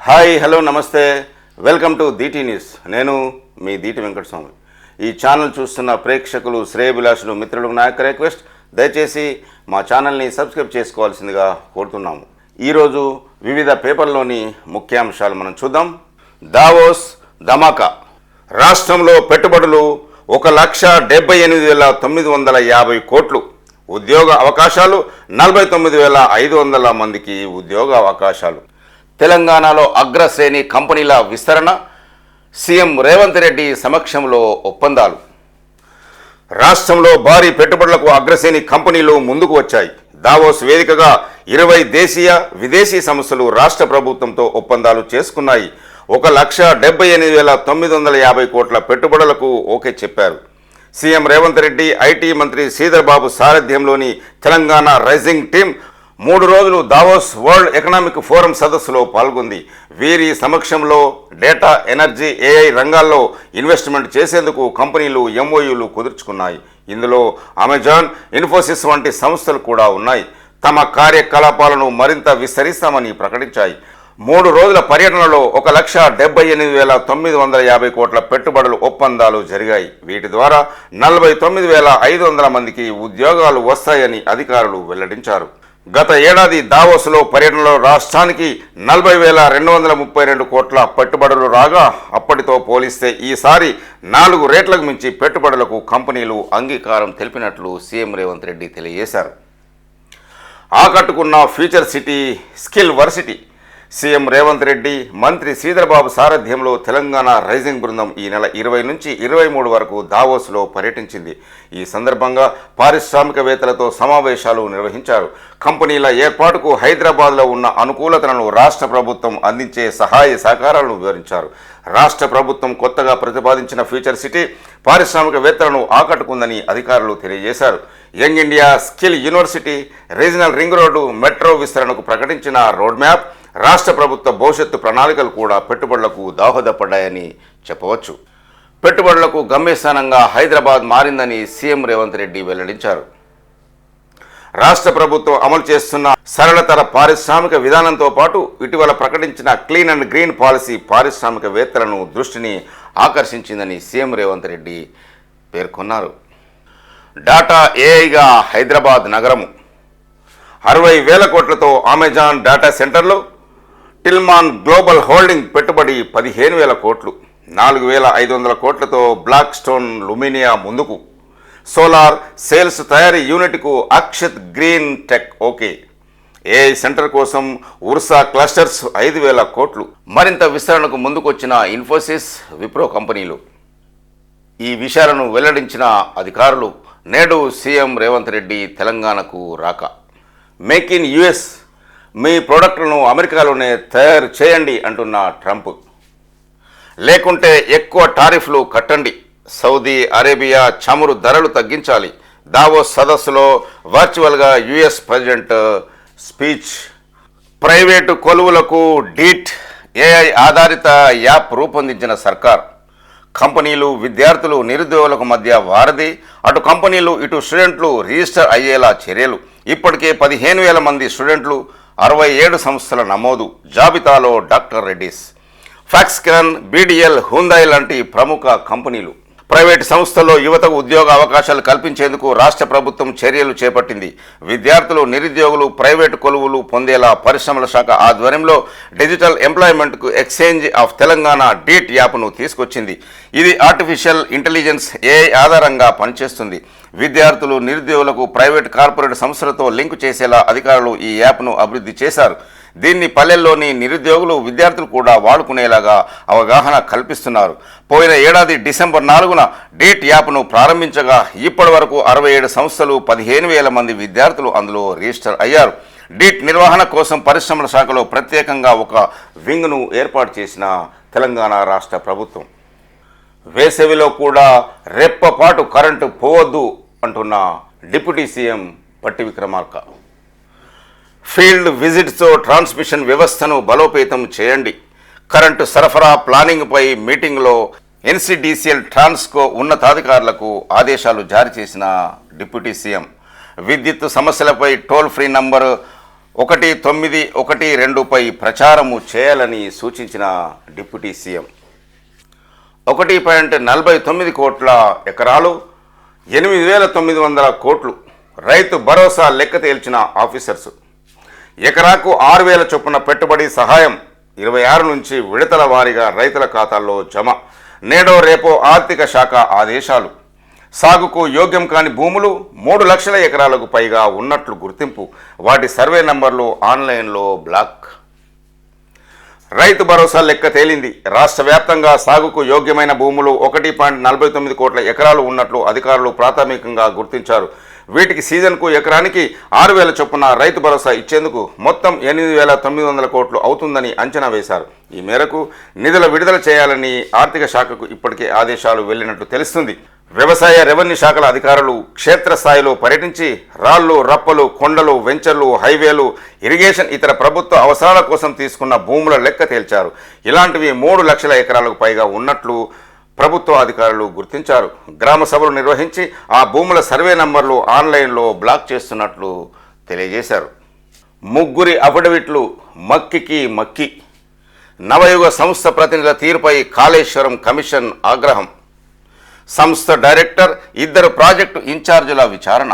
Hi hello namaste. Welcome to DT news. నేను మీ దీటి వెంకటస్వామి. ఈ ఛానల్ చూస్తున్న ప్రేక్షకులు శ్రేయభిలాషులు మిత్రులకు నా యొక్క రిక్వెస్ట్. దయచేసి మా ఛానల్ని సబ్స్క్రైబ్ చేసుకోవాల్సిందిగా కోరుతున్నాము. ఈరోజు వివిధ పేపర్లోని ముఖ్యాంశాలు మనం చూద్దాం. దావోస్ ధమాకా. రాష్ట్రంలో పెట్టుబడులు ఒక లక్ష డెబ్బై ఎనిమిది వేల తొమ్మిది వందల యాభై కోట్లు. ఉద్యోగ అవకాశాలు నలభై తొమ్మిది వేల ఐదు వందల మందికి ఉద్యోగ అవకాశాలు. తెలంగాణలో అగ్రశ్రేణి కంపెనీల విస్తరణ సీఎం రేవంత్ రెడ్డి సమక్షంలో ఒప్పందాలు. రాష్ట్రంలో భారీ పెట్టుబడులకు అగ్రశ్రేణి కంపెనీలు ముందుకు వచ్చాయి. దావోస్ వేదికగా ఇరవై దేశీయ విదేశీ సంస్థలు రాష్ట్ర ప్రభుత్వంతో ఒప్పందాలు చేసుకున్నాయి. ఒక లక్ష డెబ్బై ఎనిమిది వేల తొమ్మిది వందల యాభై కోట్ల పెట్టుబడులకు ఓకే చెప్పారు. సీఎం రేవంత్ రెడ్డి ఐటీ మంత్రి శ్రీధర్ బాబు సారథ్యంలోని తెలంగాణ రైజింగ్ టీం మూడు రోజులు దావోస్ వరల్డ్ ఎకనామిక్ ఫోరం సదస్సులో పాల్గొంది. వీరి సమక్షంలో డేటా ఎనర్జీ ఏఐ రంగాల్లో ఇన్వెస్ట్మెంట్ చేసేందుకు కంపెనీలు ఎంఓయూలు కుదుర్చుకున్నాయి. ఇందులో అమెజాన్ ఇన్ఫోసిస్ వంటి సంస్థలు కూడా ఉన్నాయి. తమ కార్యకలాపాలను మరింత విస్తరిస్తామని ప్రకటించాయి. మూడు రోజుల పర్యటనలో ఒక లక్ష డెబ్బై ఎనిమిది వేల తొమ్మిది వందల యాభై కోట్ల పెట్టుబడులు ఒప్పందాలు జరిగాయి. వీటి ద్వారా నలభై తొమ్మిది వేల ఐదు వందల మందికి ఉద్యోగాలు వస్తాయని అధికారులు వెల్లడించారు. గత ఏడాది దావోస్లో పర్యటనలో రాష్ట్రానికి నలభై వేల రెండు వందల ముప్పై రెండు కోట్ల పెట్టుబడులు రాగా అప్పటితో పోలిస్తే ఈసారి నాలుగు రేట్లకు మించి పెట్టుబడులకు కంపెనీలు అంగీకారం తెలిపినట్లు సీఎం రేవంత్ రెడ్డి తెలియజేశారు. ఆకట్టుకున్న future city skill varsity CM Revanth Reddy మంత్రి శ్రీధరబాబు సారథ్యంలో తెలంగాణ రైజింగ్ బృందం ఈ నెల ఇరవై నుంచి ఇరవై మూడు వరకు దావోస్లో పర్యటించింది. ఈ సందర్భంగా పారిశ్రామికవేత్తలతో సమావేశాలు నిర్వహించారు. కంపెనీల ఏర్పాటుకు హైదరాబాద్లో ఉన్న అనుకూలతలను రాష్ట్ర ప్రభుత్వం అందించే సహాయ సహకారాలను వివరించారు. రాష్ట్ర ప్రభుత్వం కొత్తగా ప్రతిపాదించిన ఫ్యూచర్ సిటీ పారిశ్రామికవేత్తలను ఆకట్టుకుందని అధికారులు తెలియజేశారు. Young India Skill University regional ring road metro విస్తరణకు ప్రకటించిన రోడ్ మ్యాప్ రాష్ట్ర ప్రభుత్వ భవిష్యత్తు ప్రణాళికలు కూడా పెట్టుబడులకు దోహదపడ్డాయని చెప్పవచ్చు. పెట్టుబడులకు గమ్యస్థానంగా హైదరాబాద్ మారిందని సీఎం రేవంత్ రెడ్డి వెల్లడించారు. రాష్ట్ర ప్రభుత్వం అమలు చేస్తున్న సరళతర పారిశ్రామిక విధానంతో పాటు ఇటీవల ప్రకటించిన క్లీన్ అండ్ గ్రీన్ పాలసీ పారిశ్రామికవేత్తలను దృష్టిని ఆకర్షించిందని సీఎం రేవంత్ రెడ్డి పేర్కొన్నారు. డాటా ఏఐగా హైదరాబాద్ నగరము. అరవై వేల కోట్లతో అమెజాన్ డేటా సెంటర్లో టిల్మాన్ గ్లోబల్ హోల్డింగ్ పెట్టుబడి పదిహేను వేల కోట్లు నాలుగు వేల ఐదు వందల కోట్లతో బ్లాక్ స్టోన్ లుమినియా ముందుకు. సోలార్ సేల్స్ తయారీ యూనిట్కు Akshat green tech okay. AI centre కోసం ఉర్సా క్లస్టర్స్ ఐదు వేల కోట్లు. మరింత విస్తరణకు ముందుకొచ్చిన ఇన్ఫోసిస్ విప్రో కంపెనీలు. ఈ విషయాలను వెల్లడించిన అధికారులు నేడు సీఎం రేవంత్ రెడ్డి తెలంగాణకు రాక. మేక్ ఇన్ యుఎస్ మీ ప్రోడక్ట్లను అమెరికాలోనే తయారు చేయండి అంటున్న ట్రంప్. లేకుంటే ఎక్కువ టారిఫ్లు కట్టండి. సౌదీ అరేబియా చమురు ధరలు తగ్గించాలి. దావో సదస్సులో వర్చువల్గా యుఎస్ ప్రెసిడెంట్ స్పీచ్. ప్రైవేటు కొలువులకు డీట్. ఏఐ ఆధారిత యాప్ రూపొందించిన సర్కార్. కంపెనీలు విద్యార్థులు నిరుద్యోగులకు మధ్య వారధి. అటు కంపెనీలు ఇటు స్టూడెంట్లు రిజిస్టర్ అయ్యేలా చర్యలు. ఇప్పటికే పదిహేను వేల మంది స్టూడెంట్లు అరవై ఏడు సంస్థల నమోదు జాబితాలో doctor Reddy's. Foxconn BDL Hyundai లాంటి ప్రముఖ కంపెనీలు. ప్రైవేట్ సంస్థల్లో యువతకు ఉద్యోగ అవకాశాలు కల్పించేందుకు రాష్ట్ర ప్రభుత్వం చర్యలు చేపట్టింది. విద్యార్థులు నిరుద్యోగులు ప్రైవేటు కొలువులు పొందేలా పరిశ్రమల శాఖ ఆధ్వర్యంలో డిజిటల్ ఎంప్లాయ్మెంట్కు ఎక్స్చేంజ్ ఆఫ్ తెలంగాణ డీట్ యాప్ను తీసుకొచ్చింది. ఇది ఆర్టిఫిషియల్ ఇంటెలిజెన్స్ ఏఐ ఆధారంగా పనిచేస్తుంది. విద్యార్థులు నిరుద్యోగులకు ప్రైవేట్ కార్పొరేట్ సంస్థలతో లింకు చేసేలా అధికారులు ఈ యాప్ను అభివృద్ధి చేశారు. దీన్ని పల్లెల్లోని నిరుద్యోగులు విద్యార్థులు కూడా వాడుకునేలాగా అవగాహన కల్పిస్తున్నారు. పోయిన ఏడాది డిసెంబర్ నాలుగున డీట్ యాప్ను ప్రారంభించగా ఇప్పటి వరకు అరవై ఏడు సంస్థలు పదిహేను వేల మంది విద్యార్థులు అందులో రిజిస్టర్ అయ్యారు. డీట్ నిర్వహణ కోసం పరిశ్రమల శాఖలో ప్రత్యేకంగా ఒక వింగ్ను ఏర్పాటు చేసిన తెలంగాణ రాష్ట్ర ప్రభుత్వం. వేసవిలో కూడా రెప్పపాటు కరెంటు పోవద్దు అంటున్న డిప్యూటీ సీఎం పట్టి విక్రమార్క ఫీల్డ్ విజిట్తో ట్రాన్స్మిషన్ వ్యవస్థను బలోపేతం చేయండి. కరెంటు సరఫరా ప్లానింగ్పై మీటింగ్లో ఎన్సిడిసిఎల్ ట్రాన్స్కో ఉన్నతాధికారులకు ఆదేశాలు జారీ చేసిన డిప్యూటీ సీఎం. విద్యుత్ సమస్యలపై టోల్ ఫ్రీ నంబర్ ఒకటి తొమ్మిది ఒకటి రెండుపై ప్రచారము చేయాలని సూచించిన డిప్యూటీ సీఎం. ఒకటి పాయింట్ నలభై తొమ్మిది కోట్ల ఎకరాలు ఎనిమిది వేల తొమ్మిది వందల కోట్లు. రైతు భరోసా లెక్క తేల్చిన ఆఫీసర్స్. ఎకరాకు ఆరు వేల చొప్పున పెట్టుబడి సహాయం. ఇరవై ఆరు నుంచి విడతల వారీగా రైతుల ఖాతాల్లో జమ. నేడో రేపో ఆర్థిక శాఖ ఆదేశాలు. సాగుకు యోగ్యం కాని భూములు మూడు లక్షల ఎకరాలకు పైగా ఉన్నట్లు గుర్తింపు. వాటి సర్వే నంబర్లు ఆన్లైన్లో బ్లాక్. రైతు భరోసా లెక్క తేలింది. రాష్ట్ర వ్యాప్తంగా సాగుకు యోగ్యమైన భూములు ఒకటి పాయింట్ నలభై తొమ్మిది కోట్ల ఎకరాలు ఉన్నట్లు అధికారులు ప్రాథమికంగా గుర్తించారు. వీటికి సీజన్కు ఎకరానికి ఆరు వేల చొప్పున రైతు భరోసా ఇచ్చేందుకు మొత్తం ఎనిమిది వేల తొమ్మిది వందల కోట్లు అవుతుందని అంచనా వేశారు. ఈ మేరకు నిధుల విడుదల చేయాలని ఆర్థిక శాఖకు ఇప్పటికే ఆదేశాలు వెళ్ళినట్టు తెలుస్తుంది. వ్యవసాయ రెవెన్యూ శాఖల అధికారులు క్షేత్రస్థాయిలో పర్యటించి రాళ్ళు రప్పలు కొండలు వెంచర్లు హైవేలు ఇరిగేషన్ ఇతర ప్రభుత్వ అవసరాల కోసం తీసుకున్న భూముల లెక్క తేల్చారు. ఇలాంటివి మూడు లక్షల ఎకరాలకు పైగా ఉన్నట్లు ప్రభుత్వ అధికారులు గుర్తించారు. గ్రామ సభలు నిర్వహించి ఆ భూముల సర్వే నంబర్లు ఆన్లైన్లో బ్లాక్ చేస్తున్నట్లు తెలియజేశారు. ముగ్గురి అఫిడవిట్లు మక్కికి మక్కి. నవయుగ సంస్థ ప్రతినిధుల తీరుపై కాళేశ్వరం కమిషన్ ఆగ్రహం. సంస్థ డైరెక్టర్ ఇద్దరు ప్రాజెక్టు ఇన్ఛార్జీల విచారణ.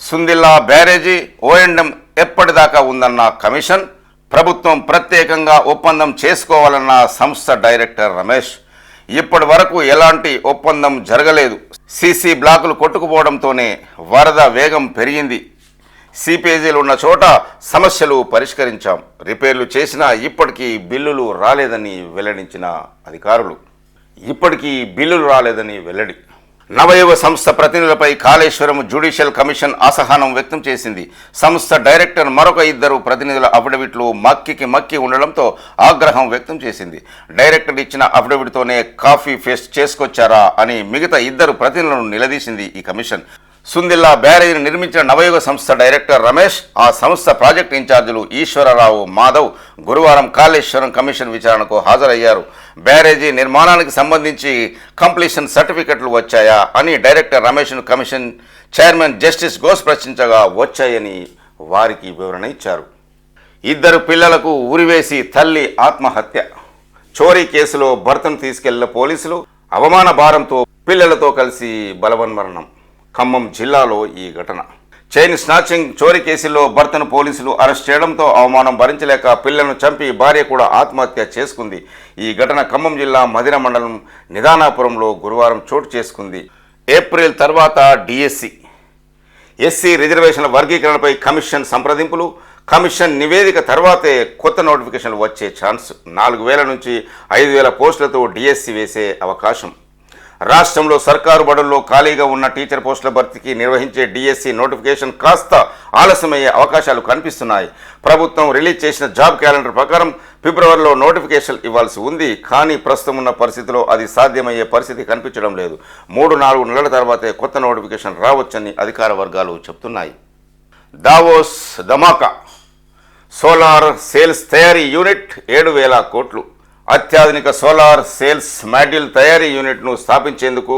సుందిల్లా బ్యారేజీ ఓఎండ్ఎం ఎప్పటిదాకా ఉందన్న కమిషన్. ప్రభుత్వం ప్రత్యేకంగా ఒప్పందం చేసుకోవాలన్న సంస్థ డైరెక్టర్ రమేష్. ఇప్పటి వరకు ఎలాంటి ఒప్పందం జరగలేదు. సీసీ బ్లాకులు కొట్టుకుపోవడంతోనే వరద వేగం పెరిగింది. సిపేజీలు ఉన్న చోట సమస్యలు పరిష్కరించాం. రిపేర్లు చేసినా ఇప్పటికీ బిల్లులు రాలేదని వెల్లడించిన అధికారులు. ఇప్పటికీ బిల్లులు రాలేదని వెల్లడి నవయవ సంస్థ ప్రతినిధులపై కాళేశ్వరం జ్యుడిషియల్ కమిషన్ అసహనం వ్యక్తం చేసింది. సంస్థ డైరెక్టర్ మరొక ఇద్దరు ప్రతినిధుల అఫిడవిట్లు మక్కికి మక్కి ఉండడంతో ఆగ్రహం వ్యక్తం చేసింది. డైరెక్టర్ ఇచ్చిన అఫిడవిట్తోనే కాఫీ ఫెస్ట్ చేసుకొచ్చారా అని మిగతా ఇద్దరు ప్రతినిధులను నిలదీసింది ఈ కమిషన్. సుందిల్లా బ్యారేజీని నిర్మించిన నవయుగ సంస్థ డైరెక్టర్ రమేష్ ఆ సంస్థ ప్రాజెక్ట్ ఇన్ఛార్జీలు ఈశ్వరరావు మాధవ్ గురువారం కాళేశ్వరం కమిషన్ విచారణకు హాజరయ్యారు. బ్యారేజీ నిర్మాణానికి సంబంధించి కంప్లీషన్ సర్టిఫికెట్లు వచ్చాయా అని డైరెక్టర్ రమేష్ను కమిషన్ చైర్మన్ జస్టిస్ ఘోష్ ప్రశ్నించగా వచ్చాయని వారికి వివరణ ఇచ్చారు. ఇద్దరు పిల్లలకు ఉరివేసి తల్లి ఆత్మహత్య. చోరీ కేసులో భర్తను తీసుకెళ్ళిన పోలీసులు అవమాన భారంతో పిల్లలతో కలిసి బలవన్మరణం. ఖమ్మం జిల్లాలో ఈ ఘటన. చైన్ స్నాచింగ్ చోరీ కేసులో భర్తను పోలీసులు అరెస్ట్ చేయడంతో అవమానం భరించలేక పిల్లలను చంపి భార్య కూడా ఆత్మహత్య చేసుకుంది. ఈ ఘటన ఖమ్మం జిల్లా మదిర మండలం నిదానాపురంలో గురువారం చోటు చేసుకుంది. ఏప్రిల్ తర్వాత డిఎస్సి. ఎస్సీ రిజర్వేషన్ల వర్గీకరణపై కమిషన్ సంప్రదింపులు కమిషన్ నివేదిక తర్వాతే కొత్త నోటిఫికేషన్లు వచ్చే ఛాన్స్. నాలుగు వేల నుంచి ఐదు వేల పోస్టులతో డిఎస్సి వేసే అవకాశం. రాష్ట్రంలో సర్కారు బడుల్లో ఖాళీగా ఉన్న టీచర్ పోస్టుల భర్తీకి నిర్వహించే డిఎస్సి నోటిఫికేషన్ కాస్త ఆలస్యమయ్యే అవకాశాలు కనిపిస్తున్నాయి. ప్రభుత్వం రిలీజ్ చేసిన జాబ్ క్యాలెండర్ ప్రకారం ఫిబ్రవరిలో నోటిఫికేషన్ ఇవ్వాల్సి ఉంది. కానీ ప్రస్తుతం ఉన్న పరిస్థితిలో అది సాధ్యమయ్యే పరిస్థితి కనిపించడం లేదు. మూడు నాలుగు నెలల తర్వాతే కొత్త నోటిఫికేషన్ రావచ్చని అధికార వర్గాలు చెప్తున్నాయి. దావోస్ దమాకా సోలార్ సేల్స్ తయారీ యూనిట్ ఏడు వేల కోట్లు. అత్యాధునిక సోలార్ సేల్స్ మాడ్యూల్ తయారీ యూనిట్ను స్థాపించేందుకు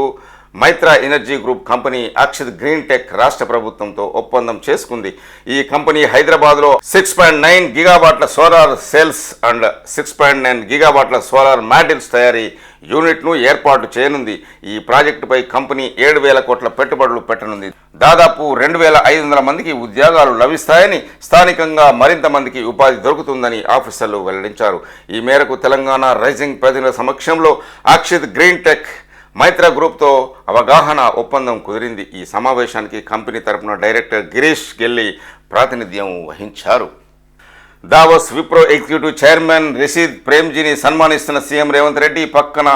Maitra energy group company Akshit Green Tech రాష్ట్ర ప్రభుత్వంతో ఒప్పందం చేసుకుంది. ఈ కంపెనీ హైదరాబాద్లో six point nine గిగాబాట్ల solar cells and six point nine గిగాబాట్ల solar modules తయారీ యూనిట్ను ఏర్పాటు చేయనుంది. ఈ ప్రాజెక్టుపై కంపెనీ ఏడు వేల కోట్ల పెట్టుబడులు పెట్టనుంది. దాదాపు రెండు వేల ఐదు వందల మందికి ఉద్యోగాలు లభిస్తాయని స్థానికంగా మరింత మందికి ఉపాధి దొరుకుతుందని ఆఫీసర్లు వెల్లడించారు. ఈ మేరకు తెలంగాణ రైజింగ్ ప్రతినిధుల సమక్షంలో అక్షిత్ గ్రీన్ టెక్ మైత్ర గ్రూప్తో అవగాహన ఒప్పందం కుదిరింది. ఈ సమావేశానికి కంపెనీ తరపున డైరెక్టర్ గిరీష్ గెల్లి ప్రాతినిధ్యం వహించారు. Davos Wipro executive chairman Rashid ప్రేమ్జీని సన్మానిస్తున్న సీఎం రేవంత్ రెడ్డి పక్కన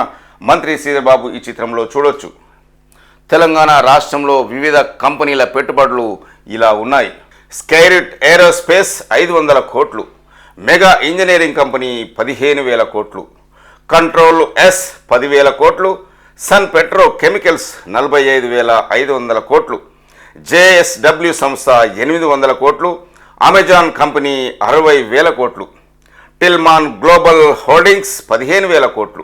మంత్రి శ్రీధర్బాబు ఈ చిత్రంలో చూడొచ్చు. తెలంగాణ రాష్ట్రంలో వివిధ కంపెనీల పెట్టుబడులు ఇలా ఉన్నాయి. స్కైరిట్ ఏరోస్పేస్ ఐదు వందల కోట్లు మెగా ఇంజనీరింగ్ కంపెనీ పదిహేను వేల కోట్లు కంట్రోల్ ఎస్ పదివేల కోట్లు సన్ పెట్రో కెమికల్స్ నలభై ఐదు వేల ఐదు వందల కోట్లు జేఎస్డబ్ల్యూ సంస్థ ఎనిమిది వందల కోట్లు అమెజాన్ కంపెనీ అరవై వేల కోట్లు టిల్మాన్ గ్లోబల్ హోల్డింగ్స్ పదిహేను వేల కోట్లు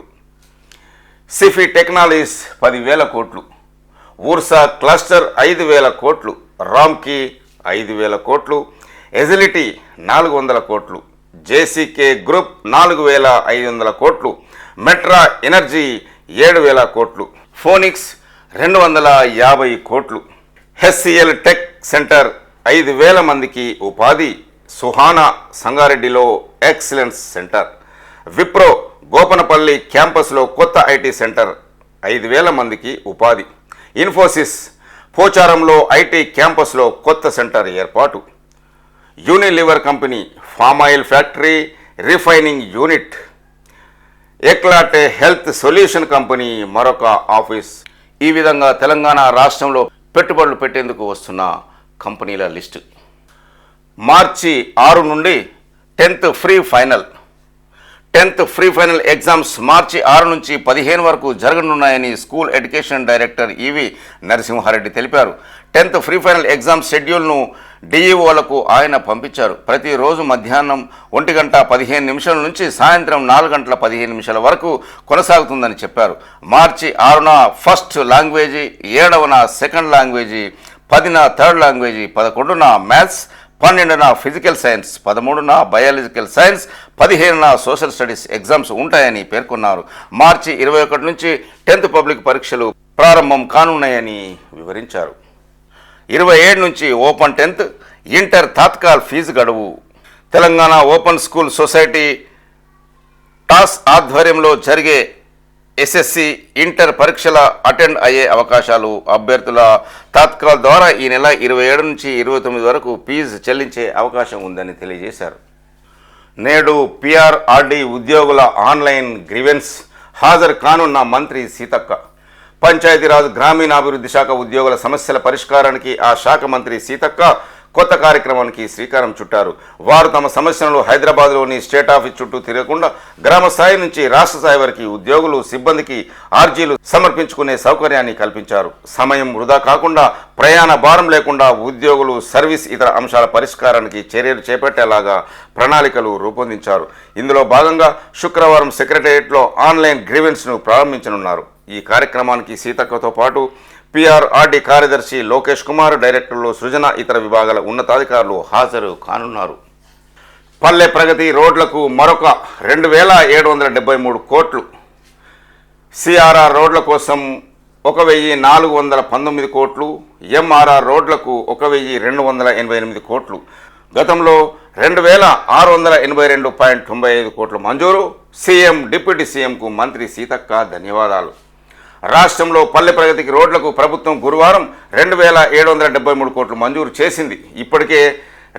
సిఫీ టెక్నాలజీస్ పదివేల కోట్లు ఊర్సా క్లస్టర్ ఐదు వేల కోట్లు రామ్కి ఐదు వేల కోట్లు ఎజిలిటీ నాలుగు వందల కోట్లు జేసీకే గ్రూప్ నాలుగు వేల ఐదు వందల కోట్లు మెట్రా ఎనర్జీ ఏడు వేల కోట్లు ఫోనిక్స్ రెండు వందల యాభై కోట్లు హెచ్సిఎల్ టెక్ సెంటర్ ఐదు వేల మందికి ఉపాధి సుహానా సంగారెడ్డిలో ఎక్సలెన్స్ సెంటర్. విప్రో గోపనపల్లి క్యాంపస్లో కొత్త ఐటీ సెంటర్ ఐదు వేల మందికి ఉపాధి. ఇన్ఫోసిస్ పోచారంలో ఐటీ క్యాంపస్లో కొత్త సెంటర్ ఏర్పాటు. Unilever company palm oil factory refining unit. Eclat health solution company మరొక ఆఫీస్. ఈ విధంగా తెలంగాణ రాష్ట్రంలో పెట్టుబడులు పెట్టేందుకు వస్తున్న కంపెనీల లిస్టు. మార్చి ఆరు నుండి tenth pre final. Tenth pre final exams మార్చి ఆరు నుంచి పదిహేను వరకు జరగనున్నాయని school education director EV Narasimha Reddy తెలిపారు. టెన్త్ ఫ్రీ ఫైనల్ ఎగ్జామ్ షెడ్యూల్ను డిఈఓలకు ఆయన పంపించారు. ప్రతిరోజు మధ్యాహ్నం ఒంటి గంట పదిహేను నిమిషాల నుంచి సాయంత్రం నాలుగు గంటల పదిహేను నిమిషాల వరకు కొనసాగుతుందని చెప్పారు. మార్చి ఆరున ఫస్ట్ లాంగ్వేజీ ఏడవన సెకండ్ లాంగ్వేజీ పదిన థర్డ్ లాంగ్వేజీ పదకొండున మ్యాథ్స్ పన్నెండున ఫిజికల్ సైన్స్ పదమూడున బయాలజికల్ సైన్స్ పదిహేనున సోషల్ స్టడీస్ ఎగ్జామ్స్ ఉంటాయని పేర్కొన్నారు. మార్చి ఇరవై ఒకటి నుంచి టెన్త్ పబ్లిక్ పరీక్షలు ప్రారంభం కానున్నాయని వివరించారు. ఇరవై ఏడు నుంచి open tenth inter tatkal fee గడువు. Telangana open school society TOSS ఆధ్వర్యంలో జరిగే ఎస్ఎస్సి ఇంటర్ పరీక్షల అటెండ్ అయ్యే అవకాశాలు అభ్యర్థుల తాత్కాల ద్వారా ఈ నెల ఇరవై ఏడు నుంచి ఇరవై తొమ్మిది వరకు ఫీజు చెల్లించే అవకాశం ఉందని తెలియజేశారు. నేడు పిఆర్ఆర్డి ఉద్యోగుల ఆన్లైన్ గ్రీవెన్స్ హాజరు కానున్న మంత్రి సీతక్క. పంచాయతీరాజ్ గ్రామీణాభివృద్ధి శాఖ ఉద్యోగుల సమస్యల పరిష్కారానికి ఆ శాఖ మంత్రి సీతక్క కొత్త కార్యక్రమానికి శ్రీకారం చుట్టారు. వారు తమ సమస్యలను హైదరాబాద్లోని స్టేట్ ఆఫీస్ చుట్టూ తిరగకుండా గ్రామ స్థాయి నుంచి రాష్ట్ర స్థాయి వరకు ఉద్యోగులు సిబ్బందికి ఆర్జీలు సమర్పించుకునే సౌకర్యాన్ని కల్పించారు. సమయం వృధా కాకుండా ప్రయాణ భారం లేకుండా ఉద్యోగులు సర్వీస్ ఇతర అంశాల పరిష్కారానికి చర్యలు చేపట్టేలాగా ప్రణాళికలు రూపొందించారు. ఇందులో భాగంగా శుక్రవారం సెక్రటేరియట్లో ఆన్లైన్ గ్రీవెన్స్ను ప్రారంభించనున్నారు. ఈ కార్యక్రమానికి సీతక్కతో పాటు పిఆర్ఆర్డి కార్యదర్శి లోకేష్ కుమార్ డైరెక్టర్లు సృజన ఇతర విభాగాల ఉన్నతాధికారులు హాజరు కానున్నారు. పల్లె ప్రగతి రోడ్లకు మరొక రెండు వేల ఏడు వందల డెబ్బై మూడు కోట్లు. సిఆర్ఆర్ రోడ్ల కోసం ఒక వెయ్యి నాలుగు వందల పంతొమ్మిది కోట్లు. ఎంఆర్ఆర్ రోడ్లకు ఒక వెయ్యి రెండు వందల ఎనభై ఎనిమిది కోట్లు. గతంలో రెండు వేల ఆరు వందల ఎనభై రెండు పాయింట్ తొంభై ఐదు కోట్లు మంజూరు. సీఎం డిప్యూటీ సీఎంకు మంత్రి సీతక్క ధన్యవాదాలు. రాష్ట్రంలో పల్లె ప్రగతికి రోడ్లకు ప్రభుత్వం గురువారం రెండు వేల ఏడు వందల డెబ్బై మూడు కోట్లు మంజూరు చేసింది. ఇప్పటికే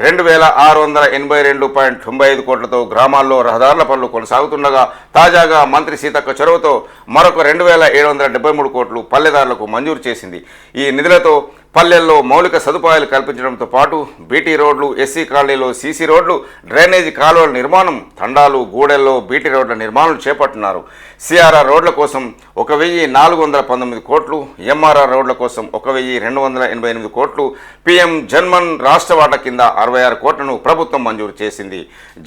రెండు వేల ఆరు వందల ఎనభై రెండు పాయింట్ తొంభై ఐదు కోట్లతో గ్రామాల్లో రహదారుల పనులు కొనసాగుతుండగా తాజాగా మంత్రి సీతక్క చొరవతో మరొక రెండు వేల ఏడు వందల డెబ్బై మూడు కోట్లు పల్లెదారులకు మంజూరు చేసింది. ఈ నిధులతో పల్లెల్లో మౌలిక సదుపాయాలు కల్పించడంతో పాటు బీటీ రోడ్లు ఎస్సీ కాలనీలో సీసీ రోడ్లు డ్రైనేజీ కాలువల నిర్మాణం తండాలు గూడెల్లో బీటీ రోడ్ల నిర్మాణం చేపట్టున్నారు సిఆర్ఆర్ రోడ్ల కోసం ఒక వెయ్యి నాలుగు వందల పంతొమ్మిది కోట్లు ఎంఆర్ఆర్ రోడ్ల కోసం ఒక వెయ్యి రెండు వందల ఎనభై ఎనిమిది కోట్లు పీఎం జన్మన్ రాష్ట్ర వాటా కింద అరవై ఆరు కోట్లను ప్రభుత్వం మంజూరు చేసింది.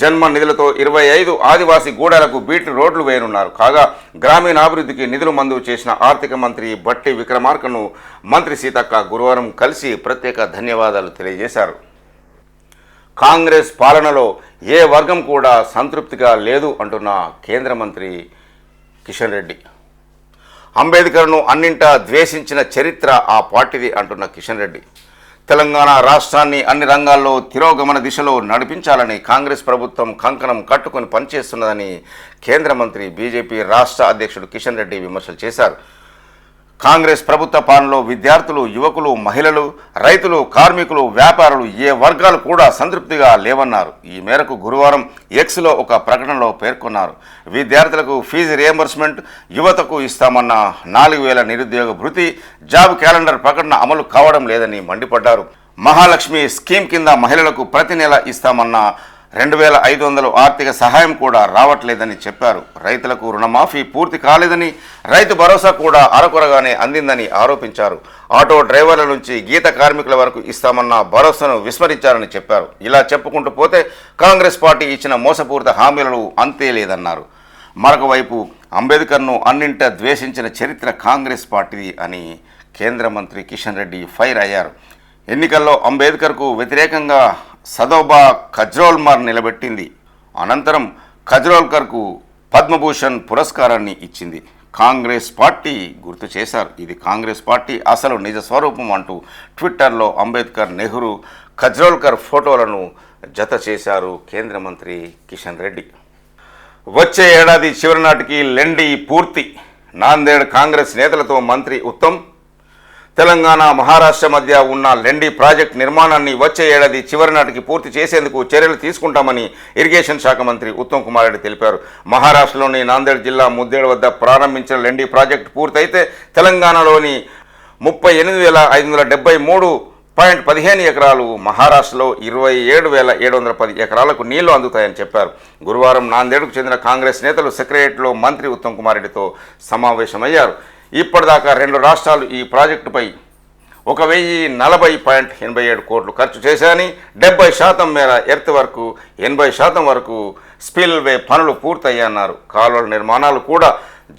జన్మన్ నిధులతో ఇరవై ఐదు ఆదివాసీ గూడెలకు బీటీ రోడ్లు వేయనున్నారు. కాగా గ్రామీణాభివృద్ధికి నిధులు మంజూరు చేసిన ఆర్థిక మంత్రి బట్టి విక్రమార్కను మంత్రి సీతక్క గురువారం కలిసి ప్రత్యేక ధన్యవాదాలు తెలియజేశారు. కాంగ్రెస్ పాలనలో ఏ వర్గం కూడా సంతృప్తిగా లేదు అంటున్న కేంద్ర మంత్రి కిషన్ రెడ్డి. అంబేద్కర్ను అన్నింటా ద్వేషించిన చరిత్ర ఆ పార్టీది అంటున్న కిషన్ రెడ్డి. తెలంగాణ రాష్ట్రాన్ని అన్ని రంగాల్లో తిరోగమన దిశలో నడిపించాలని కాంగ్రెస్ ప్రభుత్వం కంకణం కట్టుకొని పనిచేస్తున్నదని కేంద్ర మంత్రి బీజేపీ రాష్ట్ర అధ్యక్షుడు కిషన్ రెడ్డి విమర్శలు చేశారు. కాంగ్రెస్ ప్రభుత్వ పాలనలో విద్యార్థులు యువకులు మహిళలు రైతులు కార్మికులు వ్యాపారులు ఏ వర్గాలు కూడా సంతృప్తిగా లేవన్నారు. ఈ మేరకు గురువారం ఎక్స్లో ఒక ప్రకటనలో పేర్కొన్నారు. విద్యార్థులకు ఫీజు రియంబర్స్మెంట్ యువతకు ఇస్తామన్న నాలుగు వేల నిరుద్యోగ భృతి జాబ్ క్యాలెండర్ ప్రకటన అమలు కావడం లేదని మండిపడ్డారు. మహాలక్ష్మి స్కీమ్ కింద మహిళలకు ప్రతి నెల ఇస్తామన్న రెండు వేల ఐదు వందలు ఆర్థిక సహాయం కూడా రావట్లేదని చెప్పారు. రైతులకు రుణమాఫీ పూర్తి కాలేదని రైతు భరోసా కూడా అరకొరగానే అందిందని ఆరోపించారు. ఆటో డ్రైవర్ల నుంచి గీత కార్మికుల వరకు ఇస్తామన్న భరోసాను విస్మరించారని చెప్పారు. ఇలా చెప్పుకుంటూ పోతే కాంగ్రెస్ పార్టీ ఇచ్చిన మోసపూరిత హామీలను అంతే లేదన్నారు. మరొక వైపు అంబేద్కర్ను అన్నింట ద్వేషించిన చరిత్ర కాంగ్రెస్ పార్టీది అని కేంద్ర మంత్రి కిషన్ రెడ్డి ఫైర్ అయ్యారు. ఎన్నికల్లో అంబేద్కర్కు వ్యతిరేకంగా సదోబా ఖజ్రోల్మార్ నిలబెట్టింది. అనంతరం ఖజ్రోల్కర్కు పద్మభూషణ్ పురస్కారాన్ని ఇచ్చింది. కాంగ్రెస్ పార్టీ గుర్తు చేశారు. ఇది కాంగ్రెస్ పార్టీ అసలు నిజ స్వరూపం అంటూ ట్విట్టర్లో అంబేద్కర్ నెహ్రూ ఖజ్రోల్కర్ ఫోటోలను జత చేశారు కేంద్ర మంత్రి కిషన్ రెడ్డి. వచ్చే ఏడాది చివరి నాటికి లెండి పూర్తి. నాందేడ్ కాంగ్రెస్ నేతలతో మంత్రి ఉత్తమ్ తెలంగాణ మహారాష్ట్ర మధ్య ఉన్న లెండి ప్రాజెక్ట్ నిర్మాణాన్ని వచ్చే ఏడాది చివరి నాటికి పూర్తి చేసేందుకు చర్యలు తీసుకుంటామని ఇరిగేషన్ శాఖ మంత్రి ఉత్తమ్ కుమార్ రెడ్డి తెలిపారు. మహారాష్ట్రలోని నాందేడ్ జిల్లా ముద్దేడు వద్ద ప్రారంభించిన లెండి ప్రాజెక్టు పూర్తయితే తెలంగాణలోని ముప్పై ఎనిమిది వేల ఐదు వందల డెబ్బై మూడు పాయింట్ పదిహేను ఎకరాలు మహారాష్ట్రలో ఇరవై ఏడు వేల ఏడు వందల పది ఎకరాలకు నీళ్ళు అందుతాయని చెప్పారు. గురువారం నాందేడుకు చెందిన కాంగ్రెస్ నేతలు సెక్రటరీలో మంత్రి ఉత్తమ్ కుమార్ రెడ్డితో సమావేశమయ్యారు. ఇప్పటిదాకా రెండు రాష్ట్రాలు ఈ ప్రాజెక్టుపై ఒక వెయ్యి నలభై పాయింట్ ఎనభై ఏడు కోట్లు ఖర్చు చేశాయని డెబ్బై శాతం మేర ఎర్త్ వరకు ఎనభై శాతం వరకు స్పిల్వే పనులు పూర్తయ్యన్నారు కాలువల నిర్మాణాలు కూడా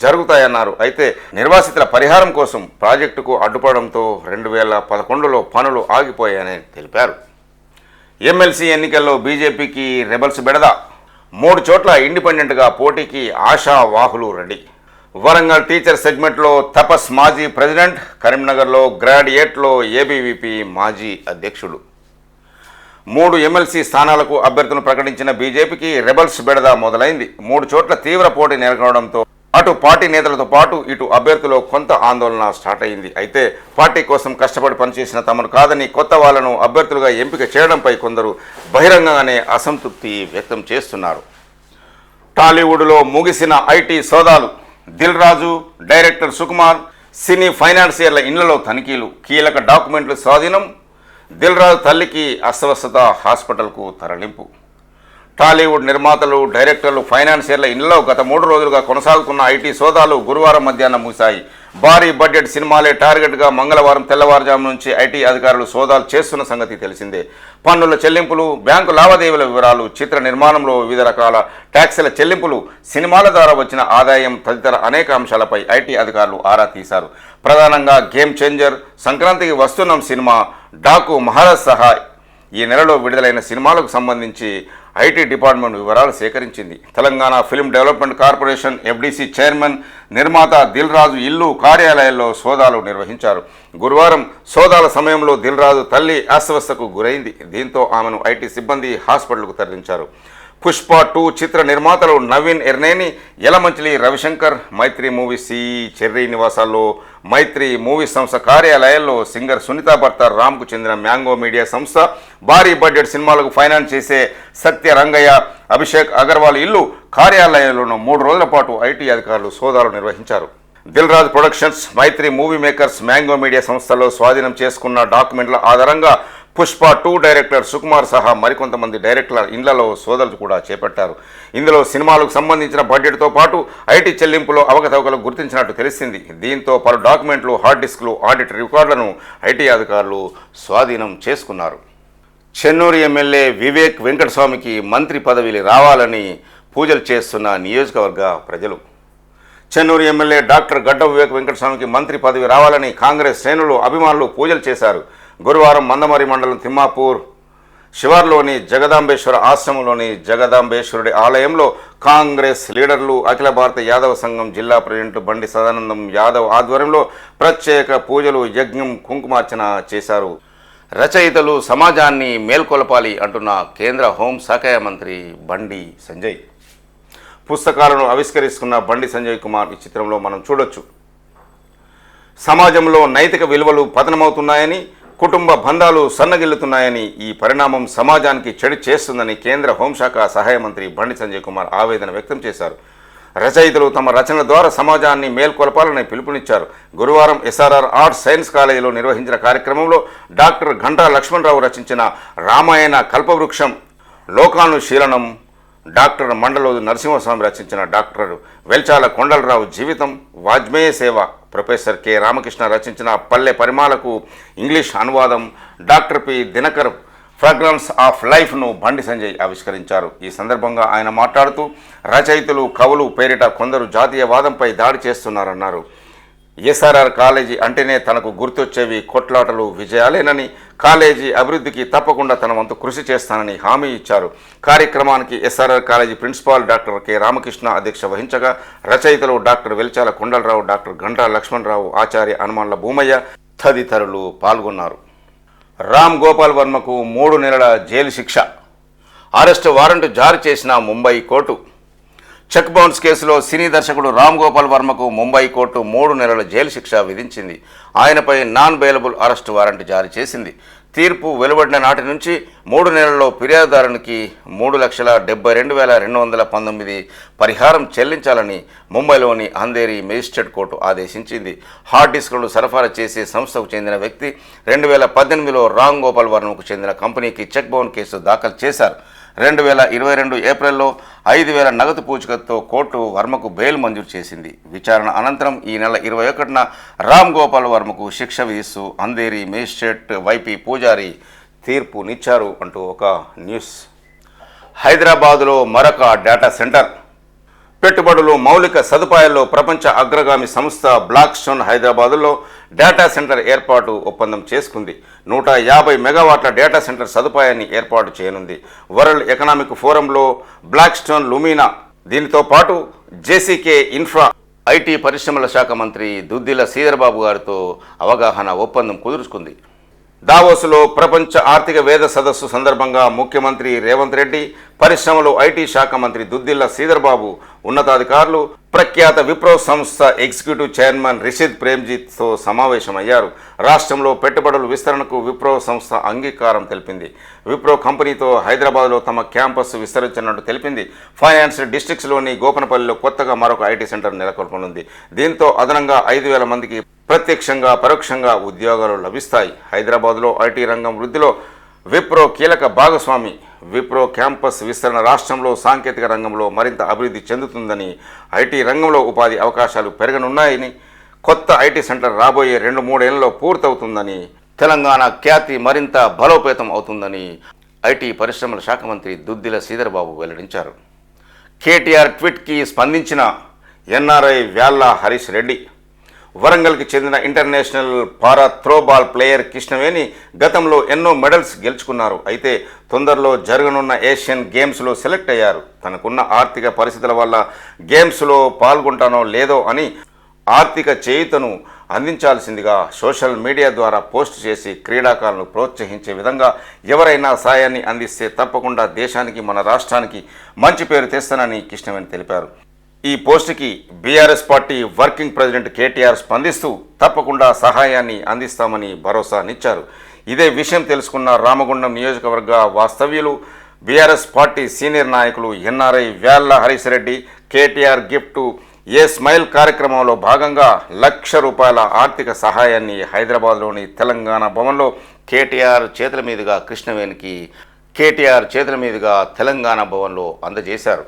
జరుగుతాయన్నారు. అయితే నిర్వాసితుల పరిహారం కోసం ప్రాజెక్టుకు అడ్డుపడంతో రెండు వేల పదకొండులో పనులు ఆగిపోయాయని తెలిపారు. ఎమ్మెల్సీ ఎన్నికల్లో బీజేపీకి రెబల్స్ బెడద. మూడు చోట్ల ఇండిపెండెంట్గా పోటీకి ఆశా వాహులు రెడీ. వరంగల్ టీచర్ సెగ్మెంట్లో తపస్ మాజీ ప్రెసిడెంట్ కరీంనగర్లో గ్రాడ్యుయేట్లో ఏబీవీపీ మాజీ అధ్యక్షుడు. మూడు ఎమ్మెల్సీ స్థానాలకు అభ్యర్థులను ప్రకటించిన బీజేపీకి రెబల్స్ బెడద మొదలైంది. మూడు చోట్ల తీవ్ర పోటీ నెలకొనడంతో అటు పార్టీ నేతలతో పాటు ఇటు అభ్యర్థులు కొంత ఆందోళన స్టార్ట్ అయింది. అయితే పార్టీ కోసం కష్టపడి పనిచేసిన తమను కాదని కొత్త వాళ్ళను అభ్యర్థులుగా ఎంపిక చేయడంపై కొందరు బహిరంగంగానే అసంతృప్తి వ్యక్తం చేస్తున్నారు. టాలీవుడ్లో ముగిసిన ఐటీ సోదాలు దిల్ రాజు డైరెక్టర్ సుకుమార్ సినీ ఫైనాన్సియర్ల ఇండ్లలో తనిఖీలు కీలక డాక్యుమెంట్లు స్వాధీనం దిల్ రాజు తల్లికి అస్వస్థత హాస్పిటల్కు తరలింపు. టాలీవుడ్ నిర్మాతలు డైరెక్టర్లు ఫైనాన్షియర్ల ఇండ్లలో గత మూడు రోజులుగా కొనసాగుతున్న ఐటీ సోదాలు గురువారం మధ్యాహ్నం ముగిశాయి. భారీ బడ్జెట్ సినిమాలే టార్గెట్గా మంగళవారం తెల్లవారుజాము నుంచి ఐటీ అధికారులు సోదాలు చేస్తున్న సంగతి తెలిసిందే. పన్నుల చెల్లింపులు బ్యాంకు లావాదేవీల వివరాలు చిత్ర నిర్మాణంలో వివిధ రకాల ట్యాక్సీల చెల్లింపులు సినిమాల ద్వారా వచ్చిన ఆదాయం తదితర అనేక అంశాలపై ఐటీ అధికారులు ఆరా తీశారు. ప్రధానంగా గేమ్ చేంజర్ సంక్రాంతికి వస్తున్నాం సినిమా డాకు మహారాజ్ సహా ఈ నెలలో విడుదలైన సినిమాలకు సంబంధించి ఐటీ డిపార్ట్మెంట్ వివరాలు సేకరించింది. Telangana film development corporation FDC chairman నిర్మాత దిల్ రాజు ఇల్లు కార్యాలయాల్లో సోదాలు నిర్వహించారు. గురువారం సోదాల సమయంలో దిల్ రాజు తల్లి అస్వస్థకు గురైంది. దీంతో ఆమెను ఐటీ సిబ్బంది హాస్పిటల్కు తరలించారు. పుష్ప టూ చిత్ర నిర్మాతలు Naveen Yerneni Yalamanchili Ravishankar Mythri movie CE Cherry నివాసాల్లో Mythri movie సంస్థ కార్యాలయాల్లో సింగర్ సునీత భర్త రామ్కు చెందిన మ్యాంగో మీడియా సంస్థ భారీ బడ్జెట్ సినిమాలకు ఫైనాన్స్ చేసే సత్య రంగయ్య అభిషేక్ అగర్వాల్ ఇల్లు కార్యాలయంలోనూ మూడు రోజుల పాటు ఐటీ అధికారులు సోదాలు నిర్వహించారు. Dil Raj productions Mythri movie makers Mango Media సంస్థలో స్వాధీనం చేసుకున్న డాక్యుమెంట్ల ఆధారంగా పుష్ప టూ డైరెక్టర్ సుకుమార్ సహా మరికొంతమంది డైరెక్టర్ల ఇండ్లలో సోదరులు కూడా చేపట్టారు. ఇందులో సినిమాలకు సంబంధించిన బడ్జెట్తో పాటు ఐటీ చెల్లింపులో అవకతవకలు గుర్తించినట్టు తెలిసింది. దీంతో పలు డాక్యుమెంట్లు హార్డ్ డిస్క్లు ఆడిట్ రికార్డులను ఐటీ అధికారులు స్వాధీనం చేసుకున్నారు. చెన్నూరు ఎమ్మెల్యే వివేక్ వెంకటస్వామికి మంత్రి పదవిని రావాలని పూజలు చేస్తున్న నియోజకవర్గ ప్రజలు. చెన్నూరు ఎమ్మెల్యే డాక్టర్ గడ్డ వివేక్ వెంకటస్వామికి మంత్రి పదవి రావాలని కాంగ్రెస్ శ్రేణులు అభిమానులు పూజలు చేశారు. గురువారం మందమరి మండలం తిమ్మాపూర్ శివార్లోని జగదాంబేశ్వర ఆశ్రమంలోని జగదాంబేశ్వరుడి ఆలయంలో కాంగ్రెస్ లీడర్లు అఖిల భారత యాదవ సంఘం జిల్లా ప్రెసిడెంట్ బండి సదానందం యాదవ్ ఆధ్వర్యంలో ప్రత్యేక పూజలు యజ్ఞం కుంకుమార్చన చేశారు. రచయితలు సమాజాన్ని మేల్కొలపాలి అంటున్న కేంద్ర హోంశాఖ మంత్రి బండి సంజయ్. పుస్తకాలను ఆవిష్కరిస్తున్న బండి సంజయ్ కుమార్ ఈ చిత్రంలో మనం చూడొచ్చు. సమాజంలో నైతిక విలువలు పతనమవుతున్నాయని కుటుంబ బంధాలు సన్నగిల్లుతున్నాయని ఈ పరిణామం సమాజానికి చెడు చేస్తుందని కేంద్ర హోంశాఖ సహాయ మంత్రి బండి సంజయ్ కుమార్ ఆవేదన వ్యక్తం చేశారు. రచయితలు తమ రచనల ద్వారా సమాజాన్ని మేల్కొల్పాలని పిలుపునిచ్చారు. గురువారం ఎస్ఆర్ఆర్ ఆర్ట్స్ సైన్స్ కాలేజీలో నిర్వహించిన కార్యక్రమంలో డాక్టర్ ఘంటా లక్ష్మణరావు రచించిన రామాయణ కల్పవృక్షం లోకానుశీలనం డాక్టర్ మండలోజు నరసింహస్వామి రచించిన డాక్టర్ వెల్చాల కొండలరావు జీవితం వాజ్మేయ సేవ. Professor K. రామకృష్ణ రచించిన పల్లె పరిమాలకు ఇంగ్లీష్ అనువాదం doctor P. Dinakar fragrance of లైఫ్ను బండి సంజయ్ ఆవిష్కరించారు. ఈ సందర్భంగా ఆయన మాట్లాడుతూ రచయితలు కవులు పేరిట కొందరు జాతీయవాదంపై దాడి చేస్తున్నారన్నారు. ఎస్ఆర్ఆర్ కాలేజీ అంటేనే తనకు గుర్తొచ్చేవి కొట్లాటలు విజయాలేనని కాలేజీ అభివృద్ధికి తప్పకుండా తన వంతు కృషి చేస్తానని హామీ ఇచ్చారు. కార్యక్రమానికి SRR college principal doctor K. Ramakrishna అధ్యక్ష వహించగా రచయితలు డాక్టర్ వెలిచాల కొండలరావు డాక్టర్ గండ్రా లక్ష్మణరావు ఆచార్య హనుమాన్ల భూమయ్య తదితరులు పాల్గొన్నారు. రామ్ గోపాల్ వర్మకు మూడు నెలల జైలు శిక్ష. అరెస్టు వారెంట్ జారీ చేసిన ముంబై కోర్టు. చెక్ బౌన్స్ కేసులో సినీ దర్శకుడు రామ్ గోపాల్ వర్మకు ముంబై కోర్టు మూడు నెలల జైలు శిక్ష విధించింది. ఆయనపై నాన్ బెయిలబుల్ అరెస్ట్ వారెంట్ జారీ చేసింది. తీర్పు వెలువడిన నాటి నుంచి మూడు నెలల్లో ఫిర్యాదుదారునికి మూడు లక్షల డెబ్బై రెండు వేల రెండు వందల పంతొమ్మిది పరిహారం చెల్లించాలని ముంబైలోని అంధేరి మేజిస్ట్రేట్ కోర్టు ఆదేశించింది. హార్డ్ డిస్క్లను సరఫరా చేసే సంస్థకు చెందిన వ్యక్తి రెండు వేల పద్దెనిమిదిలో రామ్ గోపాల్ వర్మకు చెందిన కంపెనీకి చెక్ బౌన్ కేసు దాఖలు చేశారు. రెండు వేల ఇరవై రెండు ఏప్రిల్లో ఐదు వేల నగదు పూచికతో కోర్టు వర్మకు బెయిల్ మంజూరు చేసింది. విచారణ అనంతరం ఈ నెల ఇరవై ఒకటిన రామ్ గోపాల్ వర్మకు శిక్ష విధిస్తూ అంధేరి మేజిస్ట్రేట్ వైపీ పూజారి తీర్పునిచ్చారు అంటూ ఒక న్యూస్. హైదరాబాదులో మరొక డేటా సెంటర్ పెట్టుబడులు మౌలిక సదుపాయాల్లో ప్రపంచ అగ్రగామి సంస్థ బ్లాక్ స్టోన్ హైదరాబాదులో డేటా సెంటర్ ఏర్పాటు ఒప్పందం చేసుకుంది. నూట యాభై మెగావాట్ల డేటా సెంటర్ సదుపాయాన్ని ఏర్పాటు చేయనుంది. వరల్డ్ ఎకనామిక్ ఫోరంలో బ్లాక్ స్టోన్ లుమీనా దీనితో పాటు జేసీకే ఇన్ఫ్రా ఐటీ పరిశ్రమల శాఖ మంత్రి దుద్దిల శ్రీధర్బాబు గారితో అవగాహన ఒప్పందం కుదుర్చుకుంది. దావోసులో ప్రపంచ ఆర్థిక వేద సదస్సు సందర్భంగా ముఖ్యమంత్రి రేవంత్ రెడ్డి పరిశ్రమలు ఐటీ శాఖ మంత్రి దుద్దిల్ల శ్రీధర్బాబు ఉన్నతాధికారులు ప్రఖ్యాత విప్రో సంస్థ ఎగ్జిక్యూటివ్ చైర్మన్ రిషిద్ ప్రేమ్జీత్తో సమావేశమయ్యారు. రాష్ట్రంలో పెట్టుబడుల విస్తరణకు విప్రో సంస్థ అంగీకారం తెలిపింది. విప్రో కంపెనీతో హైదరాబాద్లో తమ క్యాంపస్ విస్తరించినట్టు తెలిపింది. ఫైనాన్స్ డిస్ట్రిక్ట్స్లోని గోపనపల్లిలో కొత్తగా మరొక ఐటీ సెంటర్ నెలకొల్పనుంది. దీంతో అదనంగా ఐదు వేల మందికి ప్రత్యక్షంగా పరోక్షంగా ఉద్యోగాలు లభిస్తాయి. హైదరాబాద్లో ఐటీ రంగం వృద్ధిలో విప్రో కీలక భాగస్వామి. విప్రో క్యాంపస్ విస్తరణ రాష్ట్రంలో సాంకేతిక రంగంలో మరింత అభివృద్ధి చెందుతుందని ఐటీ రంగంలో ఉపాధి అవకాశాలు పెరగనున్నాయని కొత్త ఐటీ సెంటర్ రాబోయే రెండు మూడేళ్ళలో పూర్తవుతుందని తెలంగాణ ఖ్యాతి మరింత బలోపేతం అవుతుందని ఐటీ పరిశ్రమల శాఖ మంత్రి దుద్దిల శ్రీధర్బాబు వెల్లడించారు. కేటీఆర్ ట్వీట్కి స్పందించిన ఎన్ఆర్ఐ వ్యాల్లా హరీష్ రెడ్డి వరంగల్కి చెందిన international para throwball player Krishnaveni గతంలో ఎన్నో మెడల్స్ గెలుచుకున్నారు. అయితే తొందరలో జరగనున్న ఏషియన్ గేమ్స్లో సెలెక్ట్ అయ్యారు. తనకున్న ఆర్థిక పరిస్థితుల వల్ల గేమ్స్లో పాల్గొంటానో లేదో అని ఆర్థిక చేయుతను అందించాల్సిందిగా సోషల్ మీడియా ద్వారా పోస్ట్ చేసి క్రీడాకారులను ప్రోత్సహించే విధంగా ఎవరైనా సాయాన్ని అందిస్తే తప్పకుండా దేశానికి మన రాష్ట్రానికి మంచి పేరు తెస్తానని కృష్ణవేణి తెలిపారు. ఈ పోస్టుకి BRS party working president KTR స్పందిస్తూ తప్పకుండా సహాయాన్ని అందిస్తామని భరోసానిచ్చారు ఇదే విషయం తెలుసుకున్న రామగుండం నియోజకవర్గ వాస్తవ్యులు బీఆర్ఎస్ పార్టీ సీనియర్ నాయకులు NRI Vyalla Harish Reddy KTR gift a smile కార్యక్రమంలో భాగంగా లక్ష రూపాయల ఆర్థిక సహాయాన్ని హైదరాబాద్లోని తెలంగాణ భవన్లో కేటీఆర్ చేతుల మీదుగా కృష్ణవేణికి కేటీఆర్ చేతుల మీదుగా తెలంగాణ భవన్లో అందజేశారు.